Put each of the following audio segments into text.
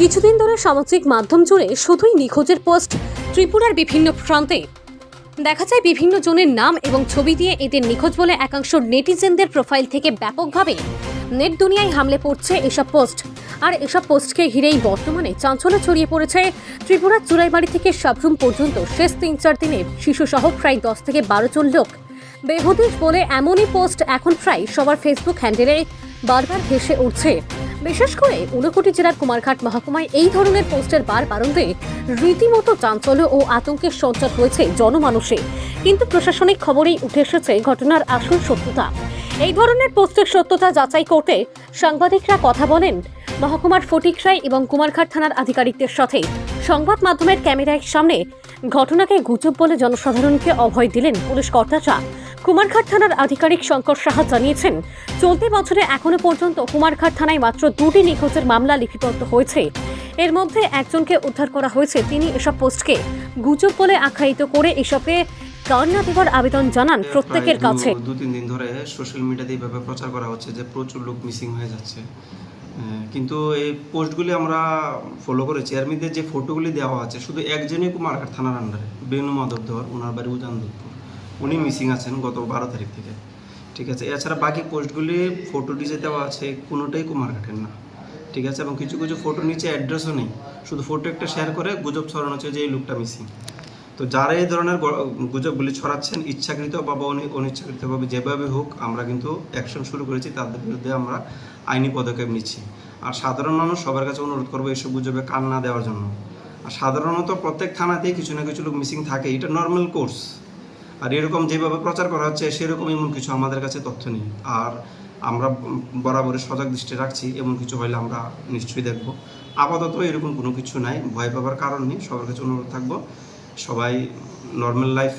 কিছুদিন ধরে সামাজিক মাধ্যম জুড়ে শুধুই নিখোঁজের পোস্ট ত্রিপুরার বিভিন্ন প্রান্তে। দেখা যায় বিভিন্ন জনের নাম এবং ছবি দিয়ে এদের নিখোঁজ বলে একাংশ নেটিজেনদের প্রোফাইল থেকে ব্যাপকভাবে নেট দুনিয়ায় হামলে পড়ছে এসব পোস্ট। আর এসব পোস্টকে ঘিরেই বর্তমানে চাঞ্চল্য ছড়িয়ে পড়েছে ত্রিপুরার চুরাইবাড়ি থেকে সাবরুম পর্যন্ত শেষ তিন চার দিনে শিশুসহ প্রায় দশ থেকে বারো জন লোক। বেহুদিস বলে এমনই পোস্ট এখন প্রায় সবার ফেসবুক হ্যান্ডেলে বারবার ভেসে উঠছে। বিশেষ করে ঊনকোটি জেলার কুমারঘাট মহকুমায় এই ধরনের পোস্টের বার বারন্দে রীতিমতো চাঞ্চল্য ও আতঙ্কের সঞ্চার হয়েছে জনমানুষে। কিন্তু প্রশাসনিক খবরেই উঠে এসেছে ঘটনার আসল সত্যতা। এই ধরনের পোস্টের সত্যতা যাচাই করতে সাংবাদিকরা কথা বলেন মহকুমার ফটিকরাই এবং কুমারঘাট থানার আধিকারিকদের সাথে। সংবাদ মাধ্যমের ক্যামেরার সামনে ঘটনাকে গুজব বলে জনসাধারণকে অভয় দিলেন পুলিশ কর্তারা। কুমারঘাট থানার আধিকারিক শঙ্কর সাহা জানিয়েছেন চলতি বছরে এখনও পর্যন্ত কুমারঘাট থানায় মাত্র দুটি নিখোঁজের মামলা লিপিবদ্ধ হয়েছে। এর মধ্যে একজনকে উদ্ধার করা হয়েছে তিনি এসব পোস্টকে গুজব বলে আখ্যায়িত করে এসবে কান না দেওয়ার আবেদন জানান প্রত্যেকের কাছে দু- তিন দিন ধরে সোশ্যাল মিডিয়াতে এইভাবে প্রচার করা হচ্ছে যে প্রচুর লোক মিসিং হয়ে যাচ্ছে। কিন্তু এই পোস্টগুলি আমরা ফলো করেছি। মধ্যে যে ফটোগুলি দেওয়া আছে শুধু একজনই কুমারঘাট থানার আন্ডারে বেনু মাধব ধর ওনার বাড়ি উজানদুপুর। উনি মিসিং আছেন গত বারো তারিখ থেকে। ঠিক আছে? এছাড়া বাকি পোস্টগুলি ফটোটি যে দেওয়া আছে, কোনোটাই কুমারঘাটের না। ঠিক আছে? এবং কিছু কিছু ফটো নিচে অ্যাড্রেসও নেই। শুধু ফটো একটা শেয়ার করে গুজব ছড়ানো হচ্ছে যে এই লোকটা মিসিং তো যারা এই ধরনের গুজবগুলি ছড়াচ্ছেন, ইচ্ছাকৃত বা অনি- অনিচ্ছাকৃতভাবে যেভাবে হোক, আমরা কিন্তু অ্যাকশন শুরু করেছি, তাদের বিরুদ্ধে আমরা আইনি পদক্ষেপ নিচ্ছি। আর সাধারণ মানুষ সবার কাছে অনুরোধ করব এইসব গুজবে কান না দেওয়ার জন্য। আর সাধারণত প্রত্যেক থানাতেই কিছু না কিছু লোক মিসিং থাকে। এটা নর্মাল কোর্স আর এরকম যেভাবে প্রচার করা হচ্ছে সেরকম এমন কিছু আমাদের কাছে তথ্য নেই। আর আমরা বরাবরই সজাগ দৃষ্টি রাখছি, এমন কিছু হলে আমরা নিশ্চয়ই দেখব। আপাতত এরকম কোনো কিছু নাই, ভয় পাবার কারণ নেই, সবার কাছে অনুরোধ থাকব, সবাই নর্মাল লাইফ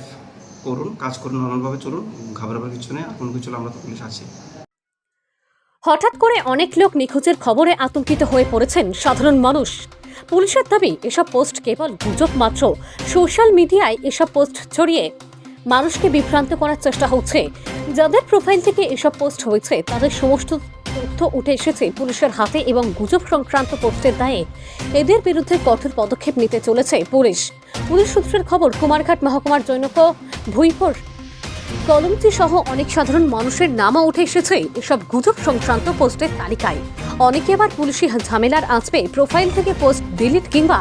করুন, কাজ করুন নর্মালভাবে চলুন, ঘাবড়াবার কিছু নেই, আর কোনো কিছু আমরা তো পুলিশ আছি। হঠাৎ করে অনেক লোক নিখোঁজের খবরে আতঙ্কিত হয়ে পড়েছেন সাধারণ মানুষ। পুলিশের দাবি, এসব পোস্ট কেবল গুজব মাত্র। সোশ্যাল মিডিয়ায় এসব পোস্ট ছড়িয়ে মানুষকে বিভ্রান্ত করার চেষ্টা হচ্ছে। যাদের প্রোফাইল থেকে এসব পোস্ট হয়েছে, তাদের সমস্ত তথ্য উঠে এসেছে পুলিশের হাতে এবং গুজব সংক্রান্ত পোস্টের দায়ে। এদের বিরুদ্ধে কঠোর পদক্ষেপ নিতে চলেছে পুলিশ। পুলিশ সূত্রের খবর, কুমারঘাট মহকুমার জৈনক ভুইপুর কলমচি সহ অনেক সাধারণ মানুষের নামও উঠে এসেছে এসব গুজব সংক্রান্ত পোস্টের তালিকায়। অনেকে আবার পুলিশি ঝামেলার আঁচবে প্রোফাইল থেকে পোস্ট ডিলিট কিংবা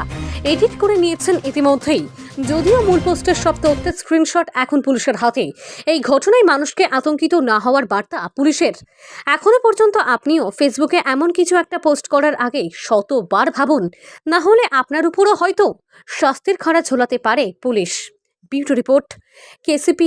এডিট করে নিয়েছেন ইতিমধ্যেই। যদিও মূল পোস্টের সব তথ্যের স্ক্রিনশট এখন পুলিশের হাতেই। এই ঘটনায় মানুষকে আতঙ্কিত না হওয়ার বার্তা পুলিশের। এখনও পর্যন্ত আপনিও ফেসবুকে এমন কিছু একটা পোস্ট করার আগে শতবার ভাবুন, না হলে আপনার উপরও হয়তো শাস্তির খাড়া ঝোলাতে পারে পুলিশ। Beauty report, KCP